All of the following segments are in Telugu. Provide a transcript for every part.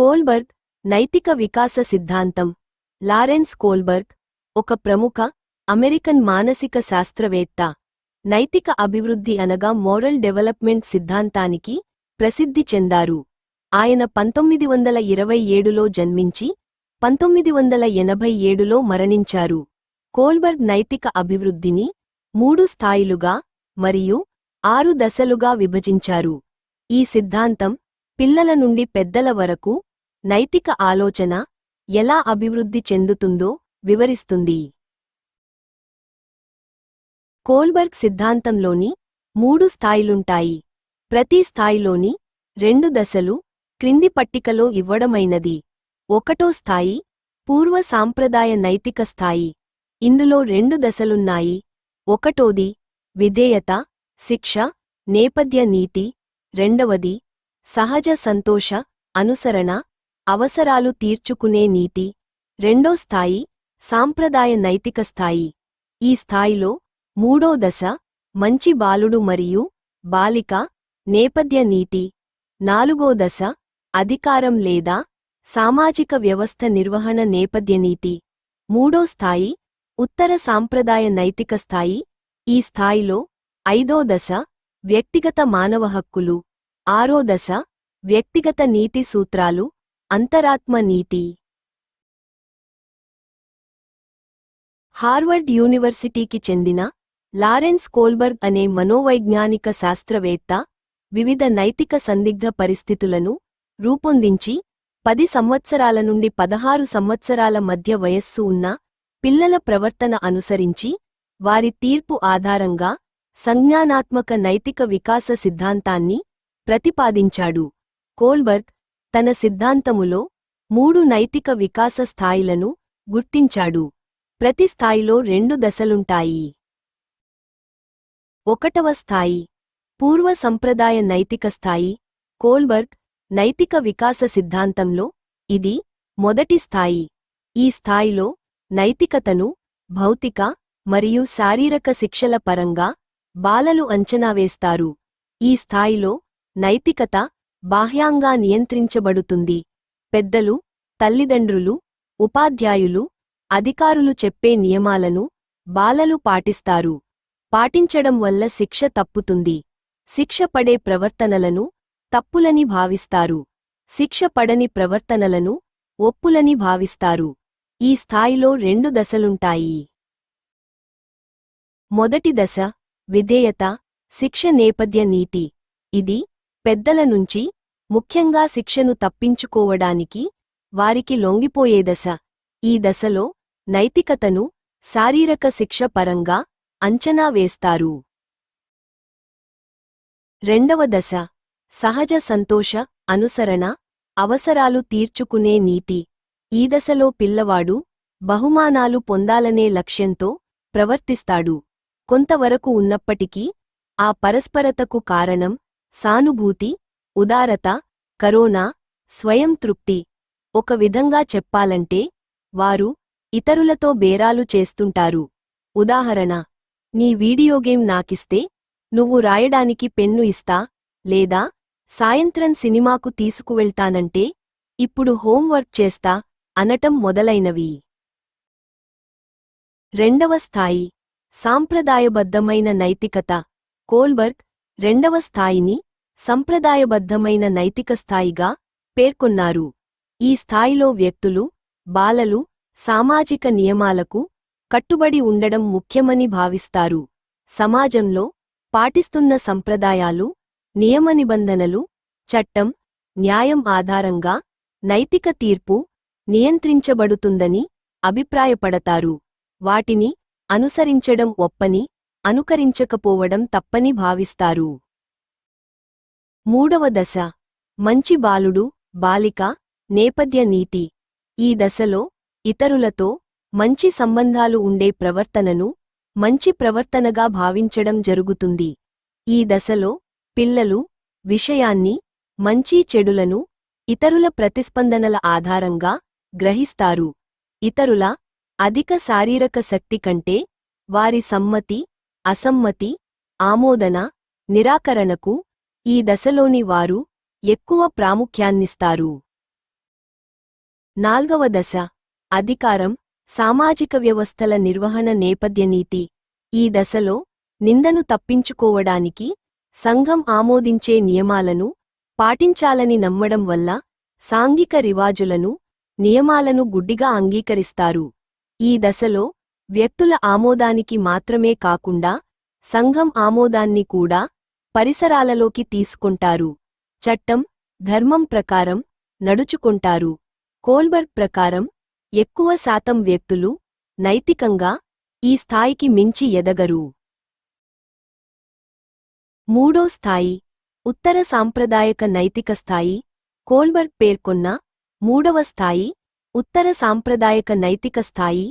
కోల్బర్గ్ నైతిక వికాస సిద్ధాంతం. లారెన్స్ కోల్బర్గ్ ఒక ప్రముఖ అమెరికన్ మానసిక శాస్త్రవేత్త. నైతిక అభివృద్ధి అనగా మోరల్ డెవలప్మెంట్ సిద్ధాంతానికి ప్రసిద్ధి చెందారు. ఆయన పంతొమ్మిది వందల ఇరవై ఏడులో జన్మించి పంతొమ్మిది వందల ఎనభై ఏడులో మరణించారు. కోల్బర్గ్ నైతిక అభివృద్ధిని మూడు స్థాయిలుగా మరియు ఆరు దశలుగా విభజించారు. ఈ సిద్ధాంతం పిల్లల నుండి పెద్దల వరకు నైతిక ఆలోచన ఎలా అభివృద్ధి చెందుతుందో వివరిస్తుంది. కోల్బర్గ్ సిద్ధాంతంలోని మూడు స్థాయిలుంటాయి. ప్రతి స్థాయిలోని రెండు దశలు క్రింది పట్టికలో ఇవ్వడమైనది. ఒకటో స్థాయి పూర్వ సాంప్రదాయ నైతిక స్థాయి. ఇందులో రెండు దశలున్నాయి. ఒకటోది విధేయత శిక్ష నేపథ్య నీతి. రెండవది సహజ సంతోష అనుసరణ. అవసరాలు తీర్చుకునే నీతి. రెండో స్థాయి సాంప్రదాయ నైతిక స్థాయి. ఈ స్థాయిలో మూడో దశ మంచి బాలుడు మరియు బాలిక నేపథ్య నీతి. నాలుగో దశ అధికారం లేదా సామాజిక వ్యవస్థ నిర్వహణ నేపథ్య నీతి. మూడో స్థాయి ఉత్తర సాంప్రదాయ నైతిక స్థాయి. ఈ స్థాయిలో ఐదో దశ వ్యక్తిగత మానవ హక్కులు. ఆరో దశ వ్యక్తిగత నీతి సూత్రాలు. అంతరాత్మ నీతి. హార్వర్డ్ యూనివర్సిటీకి చెందిన లారెన్స్ కోల్బర్గ్ అనే మనోవైజ్ఞానిక శాస్త్రవేత్త వివిధ నైతిక సందిగ్ధ పరిస్థితులను రూపొందించి పది సంవత్సరాల నుండి పదహారు సంవత్సరాల మధ్య వయస్సు ఉన్న పిల్లల ప్రవర్తన అనుసరించి వారి తీర్పు ఆధారంగా సంజ్ఞానాత్మక నైతిక వికాస సిద్ధాంతాన్ని ప్రతిపాదించాడు. కోల్బర్గ్ తన సిద్ధాంతములో మూడు నైతిక వికాస స్థాయిలను గుర్తించాడు. ప్రతి స్థాయిలో రెండు దశలుంటాయి. ఒకటవ స్థాయి పూర్వ సంప్రదాయ నైతిక స్థాయి కోల్బర్గ్ నైతిక వికాస సిద్ధాంతంలో ఇది మొదటి స్థాయి. ఈ స్థాయిలో నైతికతను భౌతిక మరియు శారీరక శిక్షల పరంగా బాలలు అంచనా వేస్తారు. ఈ స్థాయిలో నైతికత బాహ్యంగా నియంత్రించబడుతుంది. పెద్దలు తల్లిదండ్రులు ఉపాధ్యాయులు అధికారులు చెప్పే నియమాలను బాలలు పాటిస్తారు. పాటించడం వల్ల శిక్ష తప్పుతుంది. శిక్ష పడే ప్రవర్తనలను తప్పులని భావిస్తారు. శిక్ష పడని ప్రవర్తనలను ఒప్పులని భావిస్తారు. ఈ స్థాయిలో రెండు దశలుంటాయి. మొదటి దశ విధేయత శిక్ష నేపథ్య నీతి. ఇది పెద్దల నుంచి ముఖ్యంగా శిక్షను తప్పించుకోవడానికి వారికి లొంగిపోయే దశ. ఈ దశలో నైతికతను శారీరక శిక్ష పరంగా అంచనా వేస్తారు. రెండవ దశ సహజ సంతోష అనుసరణ అవసరాలు తీర్చుకునే నీతి. ఈ దశలో పిల్లవాడు బహుమానాలు పొందాలనే లక్ష్యంతో ప్రవర్తిస్తాడు. కొంతవరకు ఉన్నప్పటికీ ఆ పరస్పరతకు కారణం సానుభూతి ఉదారత కరోనా స్వయం తృప్తి. ఒక విధంగా చెప్పాలంటే వారు ఇతరులతో బేరాలు చేస్తుంటారు. ఉదాహరణ నీ వీడియో గేమ్ నాకిస్తే నువ్వు రాయడానికి పెన్ను ఇస్తా లేదా సాయంత్రం సినిమాకు తీసుకువెళ్తానంటే ఇప్పుడు హోంవర్క్ చేస్తా అనటం మొదలైనవి. రెండవ స్థాయి సాంప్రదాయబద్ధమైన నైతికత. కోల్బర్గ్ రెండవ స్థాయిని సంప్రదాయబద్ధమైన నైతిక స్థాయిగా పేర్కొన్నారు. ఈ స్థాయిలో వ్యక్తులు బాలలు సామాజిక నియమాలకు కట్టుబడి ఉండడం ముఖ్యమని భావిస్తారు. సమాజంలో పాటిస్తున్న సంప్రదాయాలు నియమనిబంధనలు చట్టం న్యాయం ఆధారంగా నైతిక తీర్పు నియంత్రించబడుతుందని అభిప్రాయపడతారు. వాటిని అనుసరించడం ఒప్పని అనుకరించకపోవడం తప్పని భావిస్తారు. మూడవ దశ మంచి బాలుడు బాలిక నేపథ్య నీతి. ఈ దశలో ఇతరులతో మంచి సంబంధాలు ఉండే ప్రవర్తనను మంచి ప్రవర్తనగా భావించడం జరుగుతుంది. ఈ దశలో పిల్లలు విషయాన్ని మంచి చెడులను ఇతరుల ప్రతిస్పందనల ఆధారంగా గ్రహిస్తారు. ఇతరుల అధిక శారీరక శక్తి కంటే వారి సమ్మతి అసమ్మతి ఆమోదన నిరాకరణకు ఈ దశలోని వారు ఎక్కువ ప్రాముఖ్యాన్నిస్తారు. నాల్గవ దశ అధికారం సామాజిక వ్యవస్థల నిర్వహణ నేపథ్య నీతి. ఈ దశలో నిందను తప్పించుకోవడానికి సంఘం ఆమోదించే నియమాలను పాటించాలని నమ్మడం వల్ల సాంఘిక రివాజులను నియమాలను గుడ్డిగా అంగీకరిస్తారు. ఈ దశలో వ్యక్తుల ఆమోదానికి మాత్రమే కాకుండా సంఘం ఆమోదాన్ని కూడా పరిసరాలలోకి తీసుకుంటారు. చట్టం ధర్మం ప్రకారం నడుచుకుంటారు. కోల్బర్గ్ ప్రకారం ఎక్కువ శాతం వ్యక్తులు నైతికంగా ఈ స్థాయికి మించి ఎదగరు. మూడో స్థాయి ఉత్తర సాంప్రదాయక నైతిక స్థాయి కోల్బర్గ్ పేర్కొన్న మూడవ స్థాయి ఉత్తర సాంప్రదాయక నైతిక స్థాయి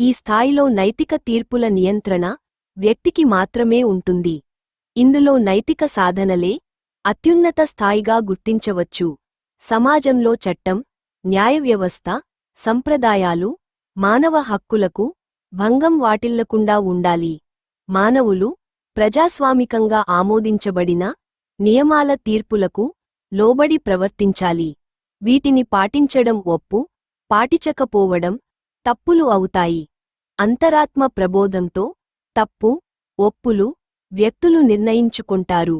ఈ స్థాయిలో నైతిక తీర్పుల నియంత్రణ వ్యక్తికి మాత్రమే ఉంటుంది. ఇందులో నైతిక సాధనలే అత్యున్నత స్థాయిగా గుర్తించవచ్చు. సమాజంలో చట్టం న్యాయ వ్యవస్థ సంప్రదాయాలు మానవ హక్కులకు భంగం వాటిల్లకుండా ఉండాలి. మానవులు ప్రజాస్వామికంగా ఆమోదించబడిన నియమాల తీర్పులకు లోబడి ప్రవర్తించాలి. వీటిని పాటించడం ఒప్పు పాటించకపోవడం తప్పులు అవుతాయి. అంతరాత్మ ప్రబోధంతో తప్పు ఒప్పులు వ్యక్తులు నిర్ణయించుకుంటారు.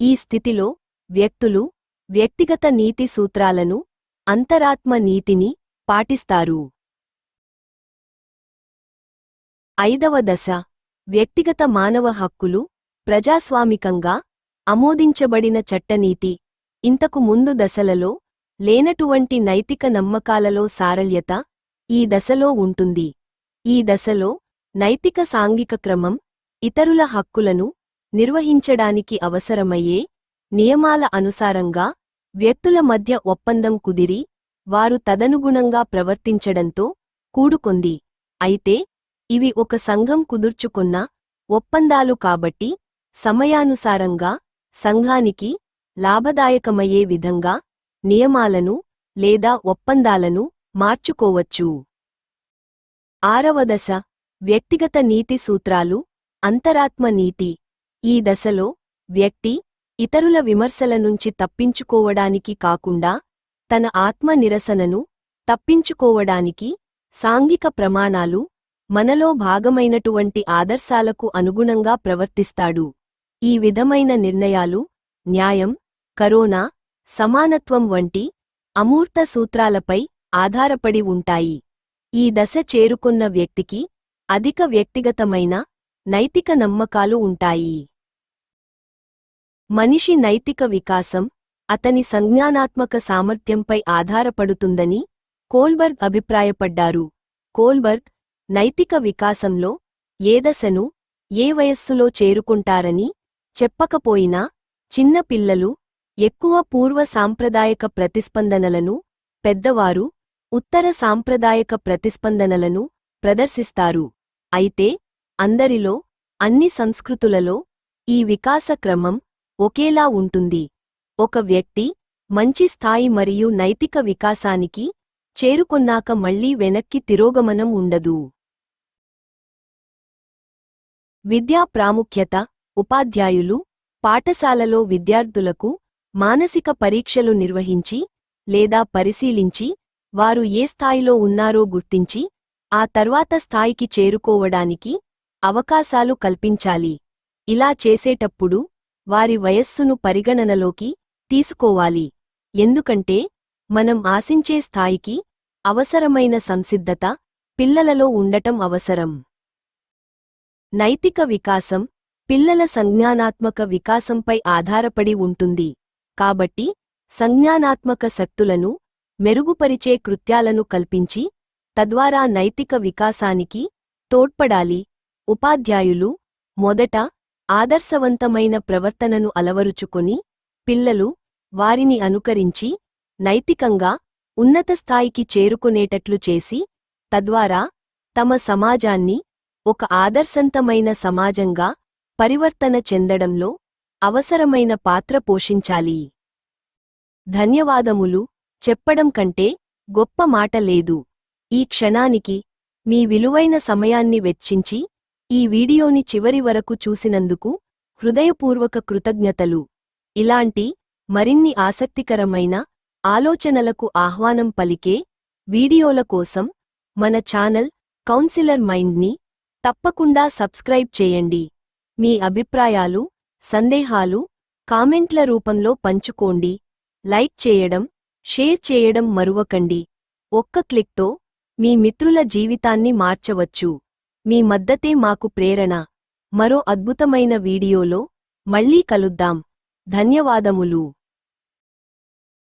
ఈ స్థితిలో వ్యక్తులు వ్యక్తిగత నీతి సూత్రాలను అంతరాత్మ నీతిని పాటిస్తారు. ఐదవ దశ వ్యక్తిగత మానవ హక్కులు ప్రజాస్వామికంగా ఆమోదించబడిన చట్టనీతి. ఇంతకు ముందు దశలలో లేనటువంటి నైతిక నమ్మకాలలో సారళ్యత ఈ దశలో ఉంటుంది. ఈ దశలో నైతిక సాంఘిక క్రమం ఇతరుల హక్కులను నిర్వహించడానికి అవసరమయ్యే నియమాల అనుసారంగా వ్యక్తుల మధ్య ఒప్పందం కుదిరి వారు తదనుగుణంగా ప్రవర్తించడంతో కూడుకొంది. అయితే ఇవి ఒక సంఘం కుదుర్చుకున్న ఒప్పందాలు కాబట్టి సమయానుసారంగా సంఘానికి లాభదాయకమయ్యే విధంగా నియమాలను లేదా ఒప్పందాలను మార్చుకోవచ్చు. ఆరవ దశ వ్యక్తిగత నీతి సూత్రాలు అంతరాత్మ నీతి. ఈ దశలో వ్యక్తి ఇతరుల విమర్శల నుంచి తప్పించుకోవడానికి కాకుండా తన ఆత్మ నిరసనను తప్పించుకోవడానికి సాంఘిక ప్రమాణాలు మనలో భాగమైనటువంటి ఆదర్శాలకు అనుగుణంగా ప్రవర్తిస్తాడు. ఈ విధమైన నిర్ణయాలు న్యాయం కరోనా సమానత్వం వంటి అమూర్త సూత్రాలపై ఆధారపడి ఉంటాయి. ఈ దశ చేరుకున్న వ్యక్తికి అధిక వ్యక్తిగతమైన నైతిక నమ్మకాలు ఉంటాయి. మనిషి నైతిక వికాసం అతని సంజ్ఞానాత్మక సామర్థ్యంపై ఆధారపడుతుందని కోల్బర్గ్ అభిప్రాయపడ్డారు. కోల్బర్గ్ నైతిక వికాసంలో ఏ దశను ఏ వయస్సులో చేరుకుంటారని చెప్పకపోయినా చిన్న పిల్లలు ఎక్కువ పూర్వ సాంప్రదాయక ప్రతిస్పందనలను పెద్దవారు ఉత్తర సాంప్రదాయక ప్రతిస్పందనలను ప్రదర్శిస్తారు. అయితే అందరిలో అన్ని సంస్కృతులలో ఈ వికాస క్రమం ఒకేలా ఉంటుంది. ఒక వ్యక్తి మంచి స్థాయి మరియు నైతిక వికాసానికి చేరుకున్నాక మళ్ళీ వెనక్కి తిరోగమనం ఉండదు. విద్యా ప్రాముఖ్యత ఉపాధ్యాయులు పాఠశాలలో విద్యార్థులకు మానసిక పరీక్షలు నిర్వహించి లేదా పరిశీలించి వారు ఏ స్థాయిలో ఉన్నారో గుర్తించి ఆ తర్వాత స్థాయికి చేరుకోవడానికి అవకాశాలు కల్పించాలి. ఇలా చేసేటప్పుడు వారి వయస్సును పరిగణనలోకి తీసుకోవాలి. ఎందుకంటే మనం ఆశించే స్థాయికి అవసరమైన సంసిద్ధత పిల్లలలో ఉండటం అవసరం. నైతిక వికాసం పిల్లల సంజ్ఞానాత్మక వికాసంపై ఆధారపడి ఉంటుంది. కాబట్టి సంజ్ఞానాత్మక శక్తులను మెరుగుపరిచే కృత్యాలను కల్పించి తద్వారా నైతిక వికాసానికి తోడ్పడాలి. ఉపాధ్యాయులు మొదట ఆదర్శవంతమైన ప్రవర్తనను అలవరుచుకొని పిల్లలు వారిని అనుకరించి నైతికంగా ఉన్నత స్థాయికి చేరుకునేటట్లు చేసి తద్వారా తమ సమాజాన్ని ఒక ఆదర్శంతమైన సమాజంగా పరివర్తన చెందడంలో అవసరమైన పాత్ర పోషించాలి. ధన్యవాదములు. చెప్పడం కంటే గొప్ప మాట లేదు. ఈ క్షణానికి మీ విలువైన సమయాన్ని వెచ్చించి ఈ వీడియోని చివరి వరకు చూసినందుకు హృదయపూర్వక కృతజ్ఞతలు. ఇలాంటి మరిన్ని ఆసక్తికరమైన ఆలోచనలకు ఆహ్వానం పలికే వీడియోల కోసం మన ఛానల్ కౌన్సిలర్ మైండ్ని తప్పకుండా సబ్స్క్రైబ్ చేయండి. మీ అభిప్రాయాలు సందేహాలు కామెంట్ల రూపంలో పంచుకోండి. లైక్ చేయడం షేర్ చేయడం మరువకండి. ఒక్క క్లిక్తో మీ మిత్రుల జీవితాన్ని మార్చవచ్చు. మీ మద్దతే మాకు ప్రేరణ. మరో అద్భుతమైన వీడియోలో మళ్ళీ కలుద్దాం. ధన్యవాదములు.